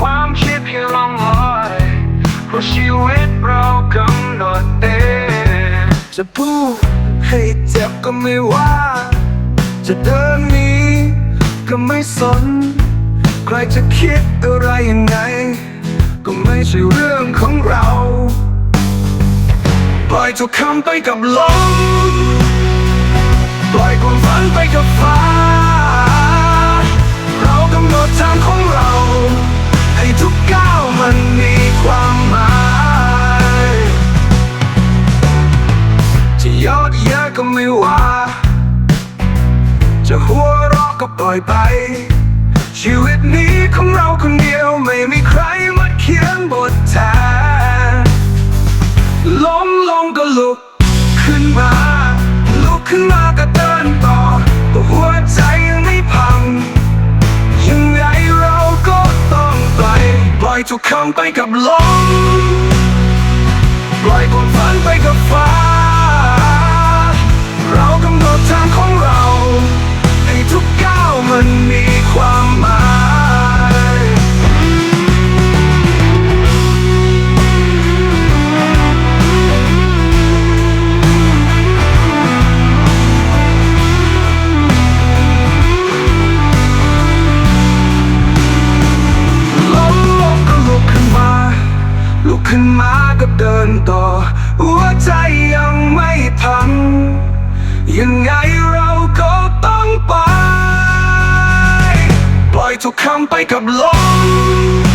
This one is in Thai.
ความคิดที่ลองลอยเพราะชีวิตเรากำหนดเอง จะพูดให้เจ็บก็ไม่ว่า จะเดินนี้ก็ไม่สน ใครจะคิดอะไรยังไง ก็ไม่ใช่เรื่องของเราปล่อยทุกคำไปกับลมปล่อยความฝันไปกับ เยอะก็ไม่ว่าจะหัวเราะก็ปล่อยไป ชีวิตนี้ของเราคนเดียวไม่มีใครมาเขียนบทแทนล้มลงก็ลุกขึ้นมา ลุกขึ้นมาก็เดินต่อแต่หัวใจยังไม่พัง ยังไงเราก็ต้องไปปล่อยทุกคำไปกับลม ขึ้นมาก็เดินต่อ หัวใจยังไม่พัง ยังไงเราก็ต้องไป ปล่อยทุกคำไปกับลม